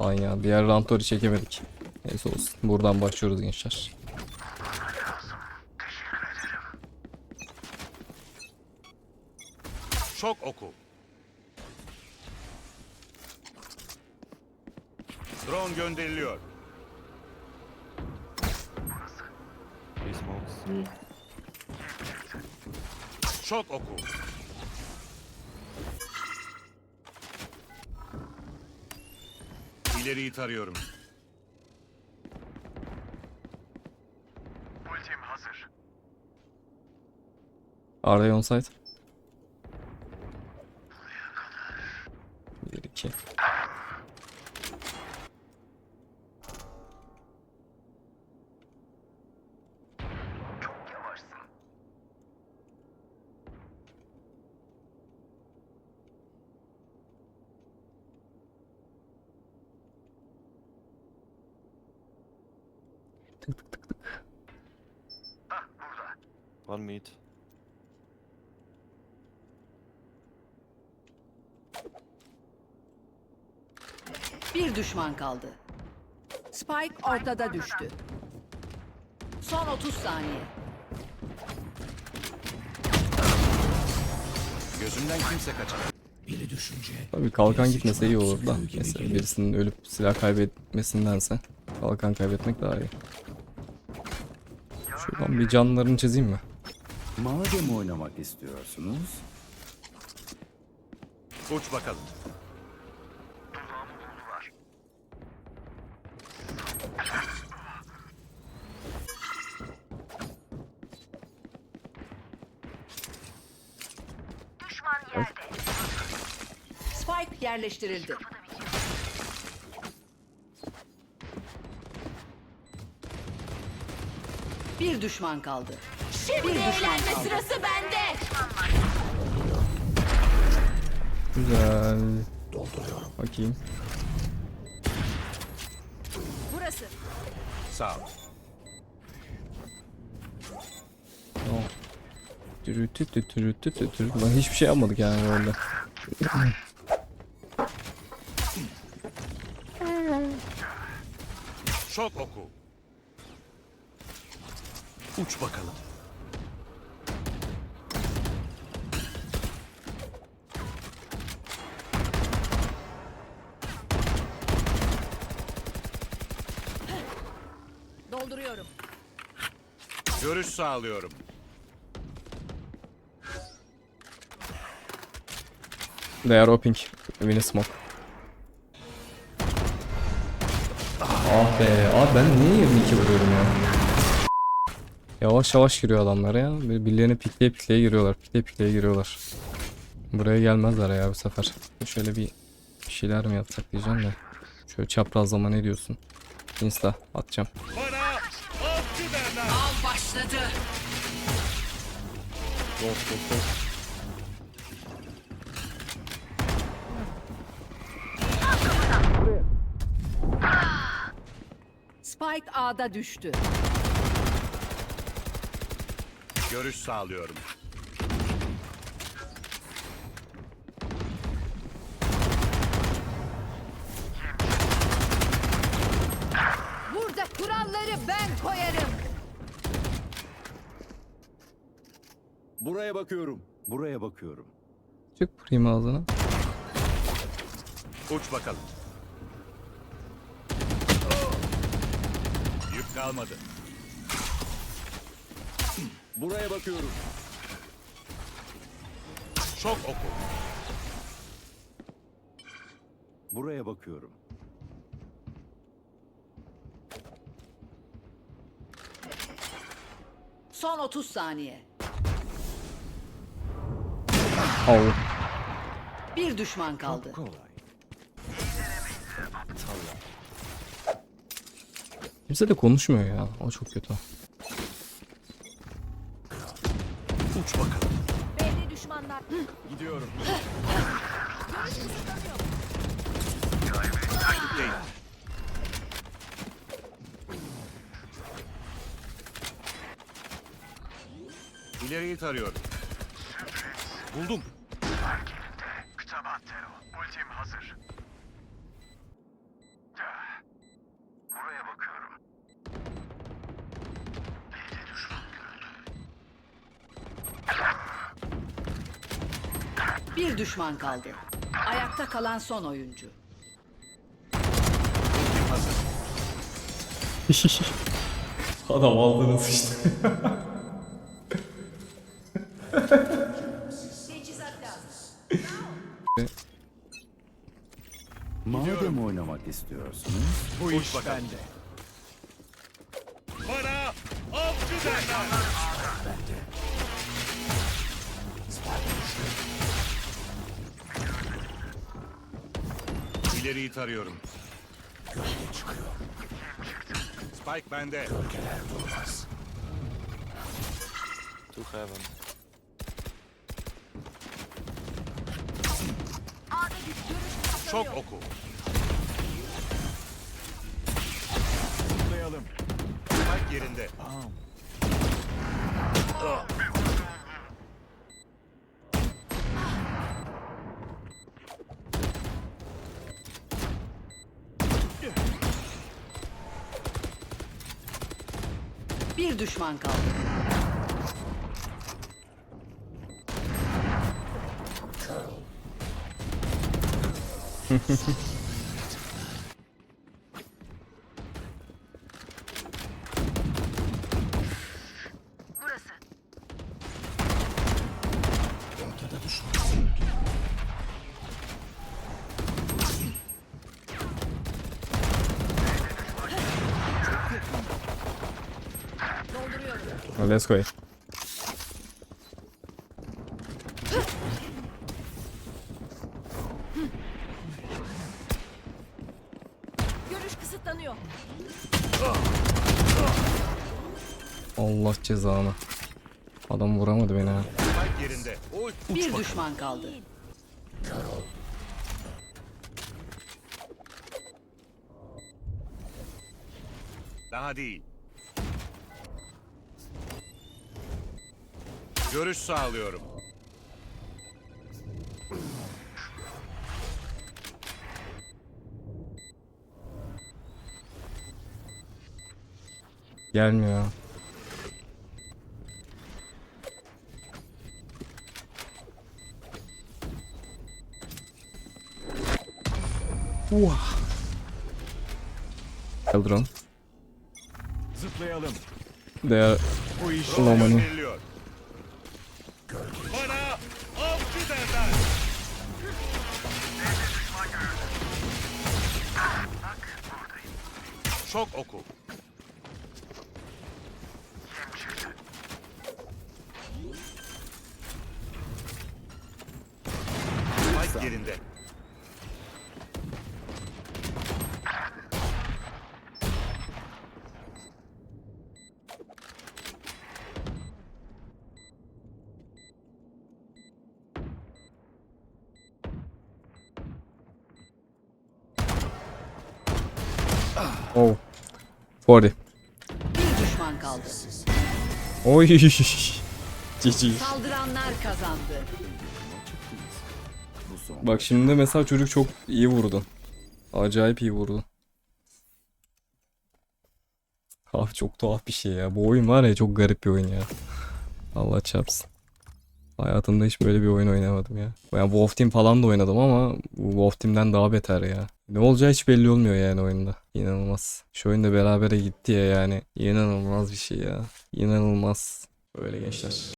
Lan ya diğer Rantor'u çekemedik. Neyse olsun. Buradan başlıyoruz gençler. Şok oku. Drone gönderiliyor. Şok oku. İleriyi tarıyorum. Ultim hazır. Araya on site. Tık tık tık tık. Burada. One mid. Bir düşman kaldı. Spike ortada düştü. Son 30 saniye. Gözümden kimse kaçamaz. Tabii kalkan gitmese iyi olur da. Mesela birisinin ölüp silah kaybetmesindense kalkan kaybetmek daha iyi. Şuradan bir canlarını çizeyim mi? Madem oynamak istiyorsunuz, Uç bakalım. Spike yerleştirildi. Bir düşman kaldı. bir düşman kaldı. Sırası bende. Güzel. Bakayım. Burası. Sağ ol. Tamam. Türütü tütürü tütürü. Lan hiçbir şey yapmadık yani orada. Şok oku. Uç bakalım. Dolduruyorum. Görüş sağlıyorum. They are opening. Winnie smoke. Ah be. Abi ben niye 22 vuruyorum ya? Yavaş yavaş giriyor adamlar ya. Bir- Birilerini pikleye pikleye giriyorlar. Pikleye pikleye giriyorlar. Buraya gelmezler ya bu sefer. Şöyle bir şeyler mi yapsak diyeceğim de. Şöyle çaprazlama ne diyorsun? Insta atacağım. Bana avcı derler. Av başladı. Of of of. Spike A'da düştü. Görüş sağlıyorum. Burada kuralları ben koyarım. buraya bakıyorum. Buraya bakıyorum. Çık vurayım ağzına. Uç bakalım. Yük kalmadı. Buraya bakıyorum. Şok oku. Buraya bakıyorum. Son 30 saniye. Al. Bir düşman kaldı. Kolay. Kimse de konuşmuyor ya. O çok kötü. Uç bakalım. Belli düşmanlar. Gidiyorum. Görüş kısıtlanıyor. Takipteyim. İleriyi tarıyorum. Buldum. Bir düşman kaldı. Ayakta kalan son oyuncu. Adam aldınız işte. Madem oynamak istiyorsunuz, Bu iş bende. Bana avcı derler. İleriyi tarıyorum. Spike bende. Two heaven. Şok oku. Zıplayalım. Spike yerinde. Bir düşman kaldı. Let's go. Görüş kısıtlanıyor. Allah cezanı. Adam vuramadı beni ha. Yerinde. Uç Bir düşman kaldı. Daha değil. Görüş sağlıyorum. Gelmiyor ya. Eldron. Zıplayalım. They are Bu iş Ulan Şok oku. Spike yerinde. Oh. 40. Bir düşman kaldı. Oy. GG. Saldıranlar kazandı. Bak şimdi mesela çocuk çok iyi vurdu. Acayip iyi vurdu. Abi çok tuhaf bir şey ya. Bu oyun var ya çok garip bir oyun ya. Allah çarpsın. Hayatımda hiç böyle bir oyun oynamadım ya. Ben Wolf Team falan da oynadım ama Wolf Team'den daha beter ya. Ne olacağı hiç belli olmuyor yani oyunda. İnanılmaz. Şu oyunda berabere gitti ya yani. İnanılmaz bir şey ya. İnanılmaz. Böyle gençler.